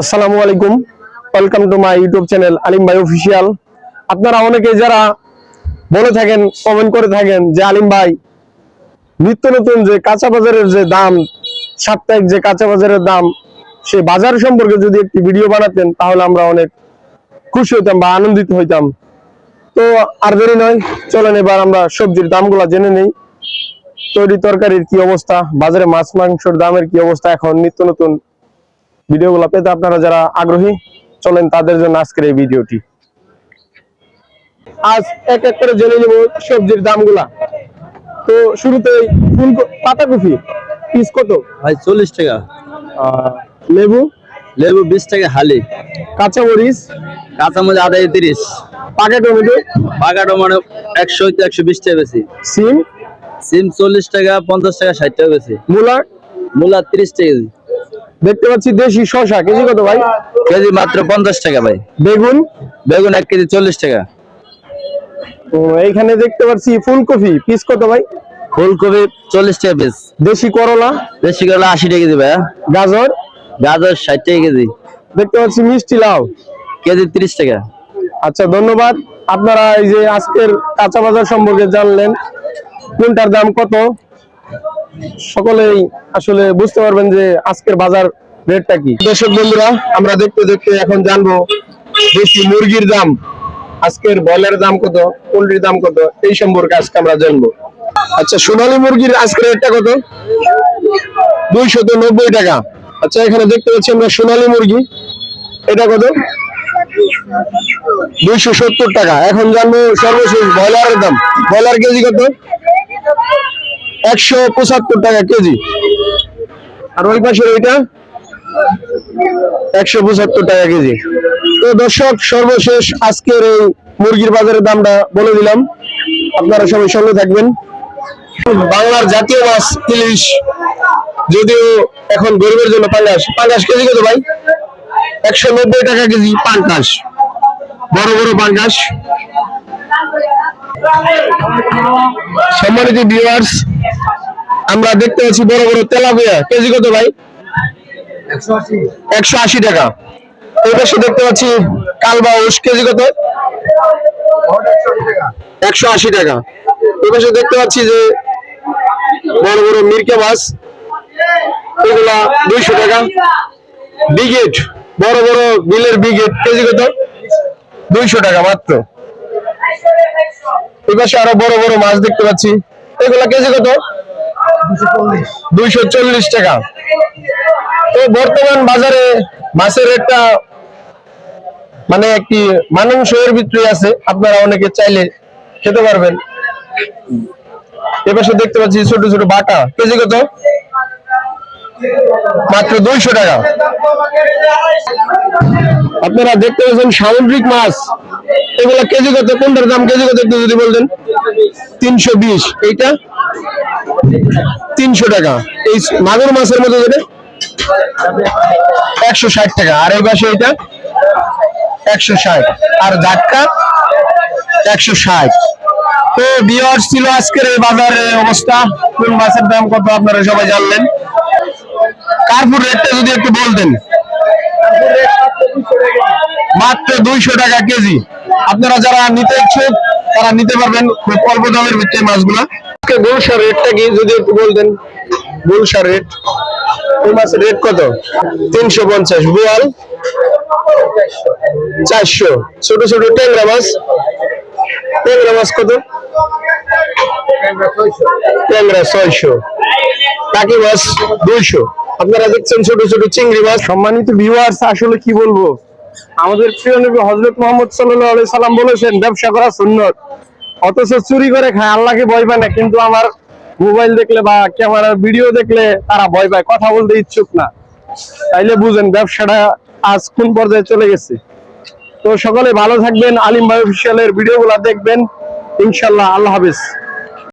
আসসালামু আলাইকুম। Welcome to my YouTube channel Alim ভাই অফিসিয়াল আপনারা অনেকে যারা বলে থাকেন কমেন্ট করে থাকেন যে, আলিম ভাই, নিত্য নতুন যে কাঁচা বাজারের যে দাম, সাপ্তাহিক যে কাঁচা বাজারের দাম, সে বাজার সম্পর্কে যদি একটি ভিডিও বানাতেন, তাহলে আমরা অনেক খুশি হইতাম বা আনন্দিত হইতাম। তো আর দেরি নয়, চলেন এবার আমরা সবজির দামগুলা জেনে নেই। তৈরি তরকারির কি অবস্থা, বাজারে মাছ মাংসের দামের কি অবস্থা, এখন নিত্য নতুন ভিডিওগুলো পেতে আপনারা যারা আগ্রহী চলেন তাদের জন্য আজকের এই ভিডিওটি। আজ এক এক করে জেনে নিব সবজির দামগুলা। তো শুরুতেই ফুল পাতাকপি পিস কত? ভাই চল্লিশ টাকা। লেবু? লেবু বিশ টাকা হালি। কাঁচা মরিচ কাঁচামরিচ আদায় তিরিশ। পাকা টমেটো? পাকা টমাটো একশো একশো বিশ টাকা বেশি। সিম? সিম চল্লিশ টাকা পঞ্চাশ টাকা ষাট টাকা বেশি। মূলা মূলা তিরিশ টাকা দেখতে পাচ্ছি দেশি শশা কেজি কত ভাই? কেজি মাত্র পঞ্চাশ টাকা ভাই। বেগুন? বেগুন এক কেজি চল্লিশ টাকা। এইখানে দেখতে পাচ্ছি ফুলকপি পিস কত ভাই? ফুলকপি চল্লিশ টাকা পিস দেশি করলা? দেশি করলা আশি টাকা কেজি ভাইয়া। গাজর? গাজর ষাট টাকা কেজি। দেখতে পাচ্ছি মিষ্টি লাউ। কেজি তিরিশ টাকা। আচ্ছা ধন্যবাদ। আপনারা এই যে আজকের কাঁচা বাজার সম্পর্কে জানলেন কোনটার দাম কত? সকলেই আসলে বুঝতে পারবেন যে আজকের বাজার রেটটা কি। দর্শক বন্ধুরা, আমরা দেখতে দেখতে এখন জানব দেশি মুরগির দাম। আজকের ব্রয়লারের দাম কত, পোল্ট্রির দাম কত, এই সম্পর্কে আজকে আমরা জানব। আচ্ছা সোনালী মুরগির আজকের রেটটা কত? দুইশত নব্বই টাকা। আচ্ছা এখানে দেখতে পাচ্ছি আমরা সোনালী মুরগি। এটা কত? দুইশো সত্তর টাকা। এখন জানব সর্বশেষ ব্রয়লারের দাম। ব্রয়লার কেজি কত? একশো পঁচাত্তর টাকা কেজি। আর ওই পাশে ওইটা একশো পঁচাত্তর টাকা কেজি। তো দর্শক, সর্বশেষ আজকের এই মুরগির বাজারের দামটা বলে দিলাম। আপনারা সবাই সঙ্গে থাকবেন। বাংলার জাতীয় মাছ, ইলিশ, যদিও এখন গরিবের জন্য পাঙ্গাস। পাঙ্গাস কেজি কত ভাই? একশো নব্বই টাকা কেজি পাঙ্গাস। বড় বড় পাঙ্গাস। সম্মানিত ভিউয়ার্স আমরা দেখতে পাচ্ছি বড় বড় তেলাপিয়া। কেজি কত ভাই? একশো আশি। টাকা। এই পাশে দেখতে পাচ্ছি কালবাউস। কেজি কত? একশো আশি টাকা। এই পাশে দেখতে পাচ্ছি যে বড় বড় মিরকে মাছ। এগুলা দুইশো টাকা। বিগেট বড় বড় বিলের বিগেট। কেজি কত? দুইশো টাকা মাত্র। এই পাশে আরও বড় বড় মাছ দেখতে পাচ্ছি। এগুলা কেজি কত? দুইশো চল্লিশ টাকা। তো বর্তমান বাজারে মাছের রেটটা মানে একটি মানানসইয়ের ভিতরে আছে। আপনারা অনেকে চাইলে খেতে পারবেন। এপাশে দেখতে পাচ্ছি ছোট ছোট বাটা। কেজি কত? মাত্র দুইশো টাকা। আপনারা দেখতে পাচ্ছেন সামুদ্রিক মাছ। এগুলা কেজি কত? কোনটার দাম কেজি কত? একটু যদি বলতেন। তিনশো বিশ। এইটা? তিনশো টাকা। এই মাগুর মাছের মতো যেটা একশো ষাট টাকা। আর এই পাশে এটা একশো ষাট। আর ঝাটকা একশো ষাট। তো বিয়ার ছিল আজকের এই বাজারের অবস্থা। কোন মাছের দাম কত আপনারা সবাই জানলেন। কার্পুর রেটটা যদি একটু বলতেন। মাত্র দুইশো টাকা কেজি। আপনারা যারা নিতে ইচ্ছুক, তারা নিতে পারবেন। খুব অল্প দামের ভিতরে মাছগুলা। আজকে গুলশার রেটটা কি যদি একটু বলতেন? গুলশার রেট মাছের রেট কত? তিনশো পঞ্চাশ। বোয়াল? চারশো। ছোট ছোট মাছ? মাছ কত? ছয়শো। টাকি মাছ দুইশো। আপনারা দেখছেন ছোট ছোট চিংড়ি মাছ। সম্মানিত ভিউয়ার্স আসলে কি বলব? আমাদের প্রিয় নবী হজরত মোহাম্মদ আলাইহি সাল্লাম বলেছেন, ব্যবসা করা সুন্নত। অথচ চুরি করে খায়, আল্লাহকে ভয় পায় না, কিন্তু আমার মোবাইল দেখলে বা ক্যামেরার ভিডিও দেখলে তারা ভয় পায়, কথা বলতে ইচ্ছুক না। তাইলে বুঝেন, ব্যবসাটা আজ কোন পর্যায়ে চলে গেছে? তো সকলে ভালো থাকবেন, আলিম ভাই অফিসিয়ালের ভিডিওগুলো দেখবেন, ইনশাল্লাহ, আল্লাহ হাফেজ।